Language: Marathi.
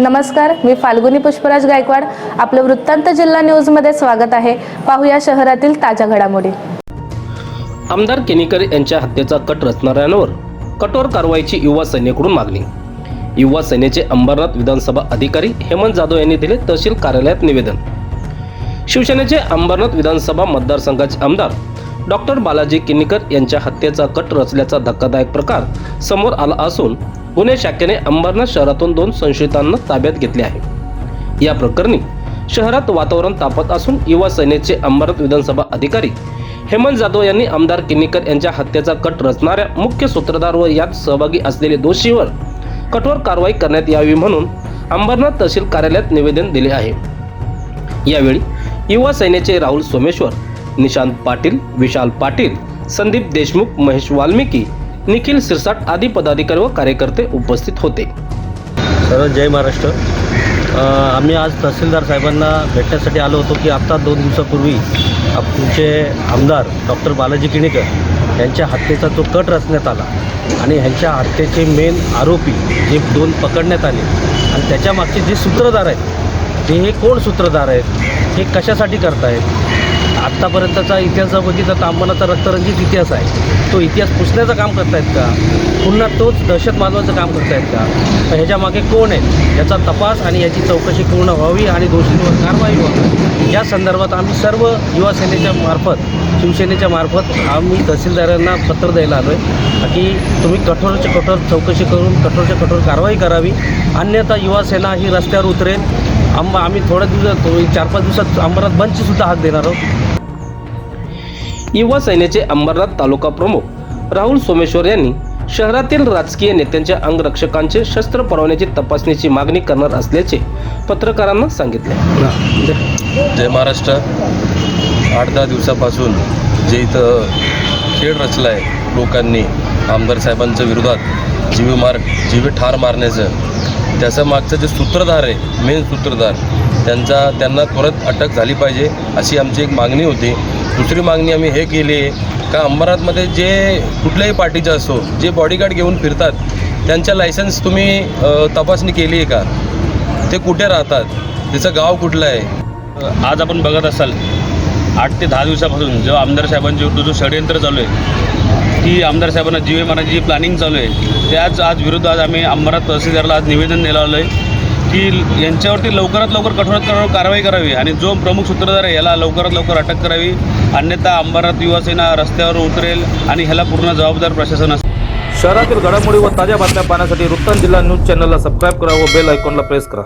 नमस्कार मी फाल्गुनी पुष्पराज गायकवाड. आपलं वृत्तांत जिल्हा न्यूजमध्ये स्वागत आहे. पाहूया शहरातील ताज्या घडामोडी. आमदार केणेकर यांच्या हत्येचा कट रचणाऱ्यांवर कठोर कारवाईची युवा सेनेकडून मागणी. युवा सेनेचे अंबरनाथ विधानसभा अधिकारी हेमंत जाधव यांनी दिले तहसील कार्यालयात निवेदन. शिवसेनेचे अंबरनाथ विधानसभा मतदारसंघाचे आमदार डॉक्टर बालाजी किनीकर यांच्या हत्येचा कट रचल्याचा धक्कादायक प्रकार समोर आला असून पुणे शाखेने अंबरनाथ शहरातून दोन संशयितांना ताब्यात घेतले आहे. या प्रकरणी शहरात वातावरण तापत असून युवा सेनेचे अंबरनाथ विधानसभा अधिकारी हेमंत जाधव यांनी आमदार किनीकर यांच्या हत्येचा कट रचणाऱ्या मुख्य सूत्रधार व यात सहभागी असलेले दोषीवर कठोर कारवाई करण्यात यावी म्हणून अंबरनाथ तहसील कार्यालयात निवेदन दिले आहे. यावेळी युवा सेनेचे राहुल सोमेश्वर निशांत पाटील विशाल पाटील संदीप देशमुख महेश वाल्मिकी निखिल सिरसाट आदी पदाधिकारी व कार्यकर्ते उपस्थित होते. सर्व जय महाराष्ट्र. आम्ही आज तहसीलदार साहेबांना भेटण्यासाठी आलो होतो की आत्ता दोन दिवसापूर्वी आमचे आमदार डॉक्टर बालाजी किणीकर यांच्या हत्येचा जो कट रचण्यात आला आणि ह्यांच्या हत्येचे मेन आरोपी जे दोन पकडण्यात आले आणि त्याच्यामागचे जे सूत्रधार आहेत ते हे कोण सूत्रधार आहेत हे कशासाठी करतायत आत्तापर्यंतचा इतिहास जर बघितला तर रक्तरंजित इतिहास आहे. तो इतिहास पुसण्याचं काम करतायत का? पुन्हा तोच दहशत माजवायचं काम करतायत का? तर ह्याच्या मागे कोण आहे? याचा तपास आणि याची चौकशी पूर्ण व्हावी आणि दोषींवर कारवाई व्हावी. या संदर्भात आम्ही सर्व युवा सेनेच्या मार्फत शिवसेनेच्या मार्फत आम्ही तहसीलदारांना पत्र द्यायला आलो आहे की तुम्ही कठोरच्या कठोर चौकशी करून कठोरच्या कठोर कारवाई करावी. अन्यथा युवा सेना ही रस्त्यावर उतरेल. आंबा आम्ही थोड्या दिवसात चार पाच दिवसात अंबरनाथ बंदची सुद्धा हात देणार आहोत. युवा सेनेचे अंबरनाथ तालुका प्रमुख राहुल सोमेश्वर यांनी शहरातील राजकीय नेत्यांच्या अंगरक्षकांचे शस्त्र परवान्याची तपासणीची मागणी करणार असल्याचे पत्रकारांना सांगितले. जय महाराष्ट्र. आठ दहा दिवसापासून जे इथं खेळ रचला आहे लोकांनी आमदार साहेबांच्या विरोधात जीवे मार जीवे ठार मारण्याचं त्याचं मागचं जे सूत्रधार आहे मेन सूत्रधार त्यांचा त्यांना त्वरित अटक झाली पाहिजे अशी आमची एक मागणी होती. दुसरी मागणी आम्ही हे केली आहे का अंबरनाथमध्ये जे कुठल्याही पार्टीचे असो जे बॉडीगार्ड घेऊन फिरतात त्यांच्या लायसन्स तुम्ही तपासणी केली आहे का? ते कुठे राहतात? त्याचं गाव कुठलं आहे? आज आपण बघत असाल आठ ते दहा दिवसापासून जेव्हा आमदार साहेबांच्या विरुद्ध जो षडयंत्र चालू आहे की आमदार साहेबांना जीवे मारण्याची जी प्लॅनिंग चालू आहे त्याच आज विरुद्ध आज आम्ही अंबरनाथ तहसीलदारला आज निवेदन दिलं आलो आहे की यांच्यावरती लवकरात लवकर कठोरात कठोर कारवाई करावी आणि जो प्रमुख सूत्रधार आहे याला लवकरात लवकर अटक करावी. अन्यथा अंबरनाथ युवासेना रस्त्यावर उतरेल आणि ह्याला पूर्ण जबाबदार प्रशासन असेल. शहरातील घडामोडी व ताज्या बातम्या पाहण्यासाठी वृत्तांत जिल्हा न्यूज चॅनलला सबस्क्राईब करा व बेल आयकॉनला प्रेस करा.